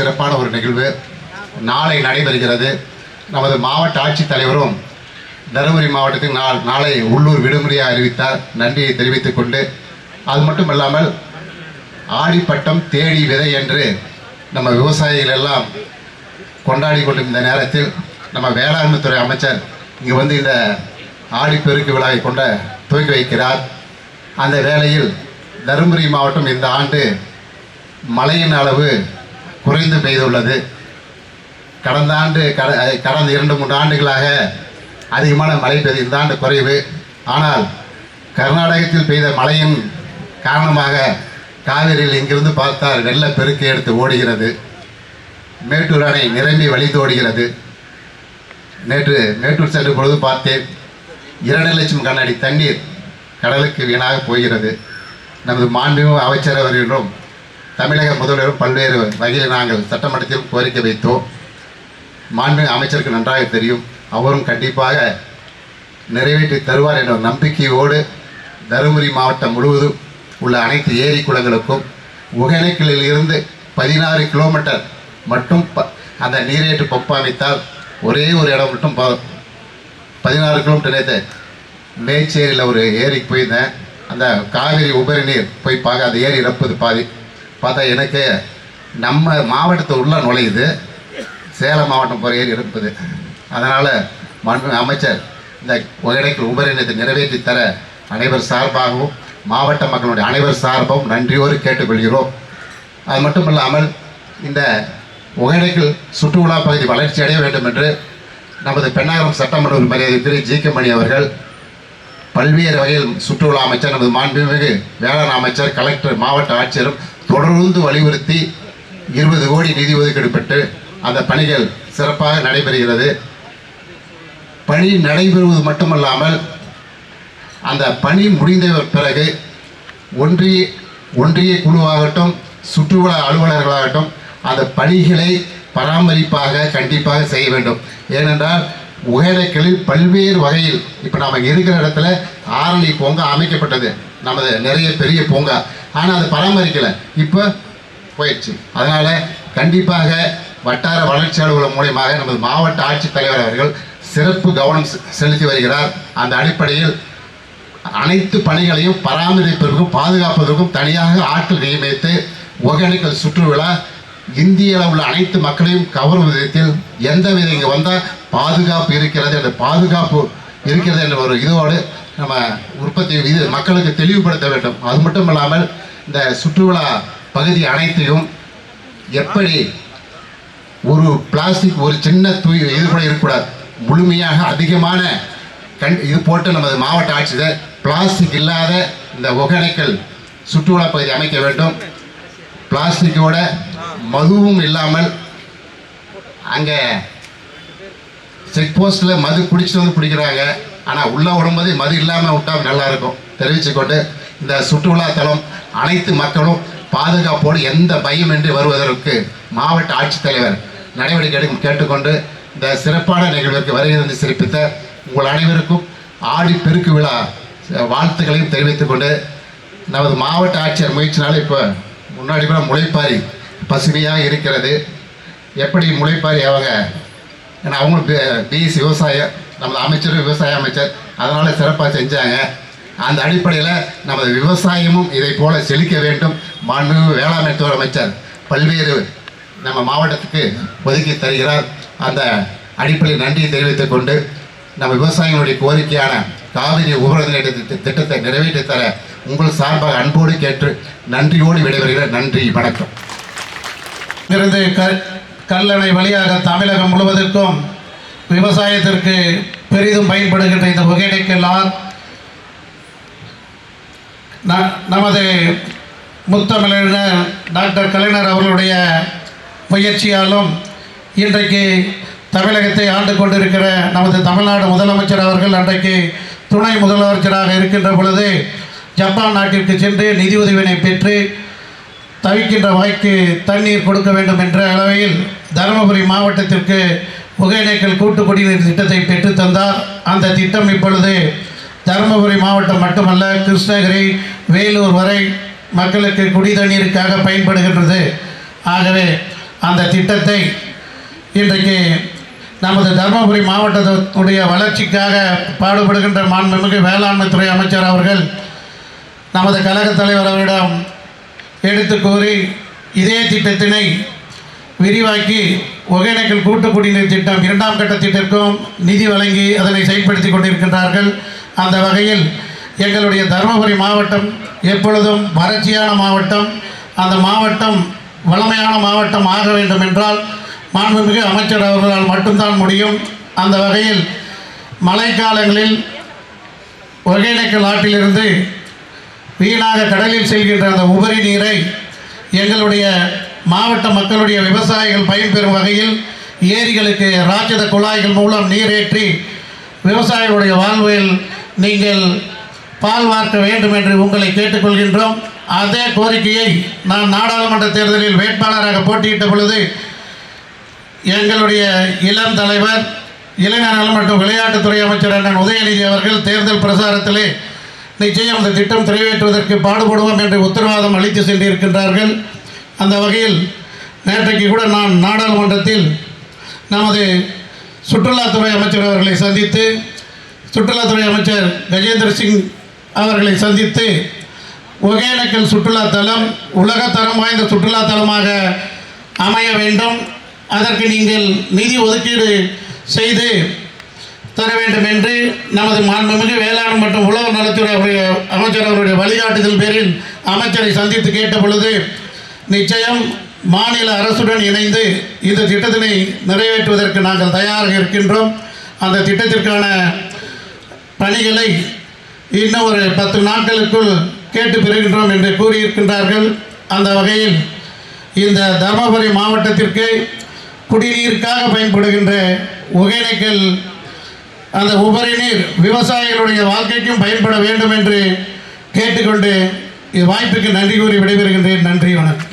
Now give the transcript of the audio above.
சிறப்பான ஒரு நிகழ்வு. நாளை நடைபெறுகிறது. நமது மாவட்ட ஆட்சித்தலைவரும் தருமபுரி மாவட்டத்தில் நாள் நாளை உள்ளூர் விடுமுறையாக அறிவித்தார். நன்றியை தெரிவித்துக் கொண்டு அது மட்டும் இல்லாமல் ஆடிப்பட்டம் தேடி விதை என்று நம்ம விவசாயிகள் எல்லாம் கொண்டாடி கொண்டிருந்த நேரத்தில் நம்ம வேளாண்மைத்துறை அமைச்சர் இங்கே வந்து இந்த ஆடிப்பெருக்கு விழாவை கொண்ட துவக்கி வைக்கிறார். அந்த வேளையில் தருமபுரி மாவட்டம் இந்த ஆண்டு மழையின் அளவு குறைந்து பெய்துள்ளது. கடந்த ஆண்டு கட கடந்த இரண்டு மூன்று ஆண்டுகளாக அதிகமான மழை பெய்து இந்த ஆண்டு குறைவு. ஆனால் கர்நாடகத்தில் பெய்த மழையின் காரணமாக காவிரியில் இங்கிருந்து பார்த்தால் வெள்ளப்பெருக்கு எடுத்து ஓடுகிறது. மேட்டூர் அணை நிரம்பி வழிந்தோடுகிறது. நேற்று மேட்டூர் சென்ற பொழுது பார்த்தேன் இரண்டு லட்சம் கண்ணாடி தண்ணீர் கடலுக்கு வீணாக போகிறது. நமது மாண்புமிகு அமைச்சர் அவர்களும் தமிழக முதல்வரும் பல்வேறு வகையில் நாங்கள் சட்டமன்றத்தில் கோரிக்கை வைத்தோம். மாண்பு அமைச்சருக்கு நன்றாக தெரியும். அவரும் கண்டிப்பாக நிறைவேற்றி தருவார் என்ற நம்பிக்கையோடு தருமபுரி மாவட்டம் முழுவதும் உள்ள அனைத்து ஏரி குளங்களுக்கும் ஒகேனக்கலில் இருந்து பதினாறு கிலோமீட்டர் மட்டும் ப அந்த நீரேற்று பம்ப் அமைத்தால் ஒரே ஒரு இடம் மட்டும் போதும் பதினாறு கிலோமீட்டர் நேற்று மேச்சேரியில் ஒரு ஏரிக்கு போயிருந்தேன். அந்த காவிரி உபரி நீர் போய் பார்க்க அந்த ஏரி இறப்புது பாதி. பார்த்தா எனக்கு நம்ம மாவட்டத்தை உள்ளே நுழையுது. சேலம் மாவட்டம் போகிற இருப்பது அதனால் மண் அமைச்சர் இந்த ஒகேனக்கல் உபரிணத்தை நிறைவேற்றி தர அனைவர் சார்பாகவும் மாவட்ட மக்களுடைய அனைவர் சார்பாகவும் நன்றியோடு கேட்டுக்கொள்கிறோம். அது மட்டும் இல்லாமல் இந்த ஒகேனக்கல் சுற்றுலா பகுதி வளர்ச்சி அடைய வேண்டும் என்று நமது பெண்ணாகரம் சட்டமன்ற மரியாதைக்குரிய ஜி கே மணி அவர்கள் பல்வேறு வகையில் சுற்றுலா அமைச்சர் நமது மாண்புமிகு வேளாண் அமைச்சர் கலெக்டர் மாவட்ட ஆட்சியரும் தொடர்ந்து வலியுறுத்தி இருபது கோடி நிதி ஒதுக்கீடு பெற்று அந்த பணிகள் சிறப்பாக நடைபெறுகிறது. பணி நடைபெறுவது மட்டுமல்லாமல் அந்த பணி முடிந்த பிறகு ஒன்றிய ஒன்றிய குழுவாகட்டும் சுற்றுலா அலுவலர்களாகட்டும் அந்த பணிகளை பராமரிப்பாக கண்டிப்பாக செய்ய வேண்டும். ஏனென்றால் ஒகேனக்கலில் பல்வேறு வகையில் இப்போ நாம் இருக்கிற இடத்துல ஆரணி பூங்கா அமைக்கப்பட்டது. நமது நிறைய பெரிய பூங்கா ஆனால் அதை பராமரிக்கலை. இப்போ போயிடுச்சு. அதனால் கண்டிப்பாக வட்டார வளர்ச்சி அலுவலகம் மூலியமாக நமது மாவட்ட ஆட்சித்தலைவர் அவர்கள் சிறப்பு கவனம் செலுத்தி வருகிறார். அந்த அடிப்படையில் அனைத்து பணிகளையும் பராமரிப்பதற்கும் பாதுகாப்பதற்கும் தனியாக ஆட்கள் நியமித்து ஒகேனக்கல் சுற்றுவிழா இந்திய அளவில் உள்ள அனைத்து மக்களையும் கவரும் விதத்தில் எந்த வித இங்கே வந்தால் பாதுகாப்பு இருக்கிறது என்ற பாதுகாப்பு இருக்கிறது என்ற ஒரு இதோடு நம்ம உற்பத்தி இது மக்களுக்கு தெளிவுபடுத்த வேண்டும். அது மட்டும் இல்லாமல் இந்த சுற்றுலா பகுதி அனைத்தையும் எப்படி ஒரு பிளாஸ்டிக் ஒரு சின்ன தூய் இது கூட இருக்கக்கூடாது. முழுமையாக அதிகமான கண் இது போட்டு நமது மாவட்ட ஆட்சியர் பிளாஸ்டிக் இல்லாத இந்த ஒகேனக்கல் சுற்றுலா பகுதி அமைக்க வேண்டும். பிளாஸ்டிக்கோட மதுவும் இல்லாமல் அங்கே செக் போஸ்ட்டில் மது குடிச்சிட்டு வந்து பிடிக்கிறாங்க ஆனால் உள்ளே விடும்போது மது இல்லாமல் விட்டால் நல்லாயிருக்கும் தெரிவித்துக்கொண்டு இந்த சுற்றுலா தலம் அனைத்து மக்களும் பாதுகாப்போடு எந்த பயமின்றி வருவதற்கு மாவட்ட ஆட்சித்தலைவர் நடவடிக்கை எடுக்கும் கேட்டுக்கொண்டு இந்த சிறப்பான நிகழ்விற்கு வருகை தந்து சிறப்பித்த உங்கள் அனைவருக்கும் ஆடி பெருக்கு விழா வாழ்த்துக்களையும் தெரிவித்துக் கொண்டு நமது மாவட்ட ஆட்சியர் முயற்சினால இப்போ முன்னாடி கூட முளைப்பாரி பசுமையாக இருக்கிறது. எப்படி முளைப்பாரி அவங்க? ஏன்னா அவங்களும் பிஎஸ்சி விவசாயம் நமது அமைச்சரும் விவசாய அமைச்சர் அதனால் சிறப்பாக செஞ்சாங்க. அந்த அடிப்படையில் நமது விவசாயமும் இதை போல செழிக்க வேண்டும். மாண்புமிகு வேளாண்மை துறை அமைச்சர் பல்வேறு நம்ம மாவட்டத்துக்கு ஒதுக்கி தருகிறார். அந்த அடிப்படையில் நன்றியை தெரிவித்துக் கொண்டு நம்ம விவசாயிகளுடைய கோரிக்கையான காவிரி உபரி திட்டத்தை நிறைவேற்றி தர உங்கள் சார்பாக அன்போடு கேட்டு நன்றியோடு விடைபெறுகிற நன்றி வணக்கம். இருந்து கல்லணை வழியாக தமிழகம் முழுவதற்கும் விவசாயத்திற்கு பெரிதும் பயன்படுகின்ற இந்த ஒகேனக்கல் ந- நமது முத்தமிழர் டாக்டர் கலைஞர் அவர்களுடைய முயற்சியாலும் இன்றைக்கு தமிழகத்தை ஆண்டு கொண்டிருக்கிற நமது தமிழ்நாடு முதலமைச்சர் அவர்கள் அன்றைக்கு துணை முதலமைச்சராக இருக்கின்ற பொழுது ஜப்பான் நாட்டிற்கு சென்று நிதியுதவினை பெற்று தவிக்கின்ற வாய்க்கு தண்ணீர் கொடுக்க வேண்டும் என்ற அளவில் தருமபுரி மாவட்டத்திற்கு ஒகேனக்கல் கூட்டு குடிநீர் திட்டத்தை பெற்றுத்தந்தார் அந்த திட்டம் இப்பொழுது தருமபுரி மாவட்டம் மட்டுமல்ல கிருஷ்ணகிரி வேலூர் வரை மக்களுக்கு குடி தண்ணீருக்காக பயன்படுகின்றது. ஆகவே அந்த திட்டத்தை இன்றைக்கு நமது தருமபுரி மாவட்டத்துடைய வளர்ச்சிக்காக பாடுபடுகின்ற மாண்புமிகு வேளாண்மைத்துறை அமைச்சர் அவர்கள் நமது கழகத் தலைவர் அவரிடம் எடுத்து கூறி இதே திட்டத்தினை விரிவாக்கி ஒகேனக்கல் கூட்டு குடிநீர் திட்டம் இரண்டாம் கட்ட திட்டத்திற்கும் நிதி வழங்கி அதனை செயல்படுத்தி கொண்டிருக்கின்றார்கள். அந்த வகையில் எங்களுடைய தருமபுரி மாவட்டம் எப்பொழுதும் வறட்சியான மாவட்டம். அந்த மாவட்டம் வளமையான மாவட்டம் ஆக வேண்டும் என்றால் மாண்புமிகு அமைச்சர் அவர்களால் மட்டும்தான் முடியும். அந்த வகையில் மழைக்காலங்களில் ஒகேனக்கல் ஆற்றிலிருந்து வீணாக கடலில் செல்கின்ற அந்த உபரி நீரை எங்களுடைய மாவட்ட மக்களுடைய விவசாயிகள் பயன்பெறும் வகையில் ஏரிகளுக்கு ராட்சத குழாய்கள் மூலம் நீரேற்றி விவசாயிகளுடைய வாழ்வில் நீங்கள் பால் வார்க்க வேண்டும் என்று உங்களை கேட்டுக்கொள்கின்றோம். அதே கோரிக்கையை நான் நாடாளுமன்ற தேர்தலில் வேட்பாளராக போட்டியிட்ட பொழுது எங்களுடைய இளம் தலைவர் இளைஞர்கள் மற்றும் விளையாட்டுத்துறை அமைச்சர் அண்ணன் உதயநிதி அவர்கள் தேர்தல் பிரசாரத்திலே நிச்சயம் அந்த திட்டம் நிறைவேற்றுவதற்கு பாடுபடுவோம் என்று உத்தரவாதம் அளித்து சென்றிருக்கின்றார்கள். அந்த வகையில் நேற்றைக்கு கூட நான் நாடாளுமன்றத்தில் நமது சுற்றுலாத்துறை அமைச்சர் அவர்களை சந்தித்து சுற்றுலாத்துறை அமைச்சர் கஜேந்திர சிங் அவர்களை சந்தித்து ஒகேனக்கல் சுற்றுலாத்தலம் உலகத்தரம் வாய்ந்த சுற்றுலாத்தலமாக அமைய வேண்டும். அதற்கு நீங்கள் நிதி ஒதுக்கீடு செய்து தர வேண்டும் என்று நமது மாண்புமிகு வேளாண் மற்றும் உழவர் நலத்துறை அவருடைய அமைச்சர் அவருடைய வழிகாட்டுதல் பேரில் அமைச்சரை சந்தித்து கேட்ட பொழுது நிச்சயம் மாநில அரசுடன் இணைந்து இந்த திட்டத்தினை நிறைவேற்றுவதற்கு நாங்கள் தயாராக இருக்கின்றோம். அந்த திட்டத்திற்கான பணிகளை இன்னும் ஒரு பத்து நாட்களுக்குள் கேட்டு பெறுகின்றோம் என்று கூறியிருக்கின்றார்கள். அந்த வகையில் இந்த தருமபுரி மாவட்டத்திற்கு குடிநீருக்காக பயன்படுகின்ற ஒகேனக்கல் அந்த உபரி நீர் விவசாயிகளுடைய வாழ்க்கைக்கும் பயன்பட வேண்டும் என்று கேட்டுக்கொண்டு வாய்ப்புக்கு நன்றி கூறி விடைபெறுகின்றேன். நன்றி வணக்கம்.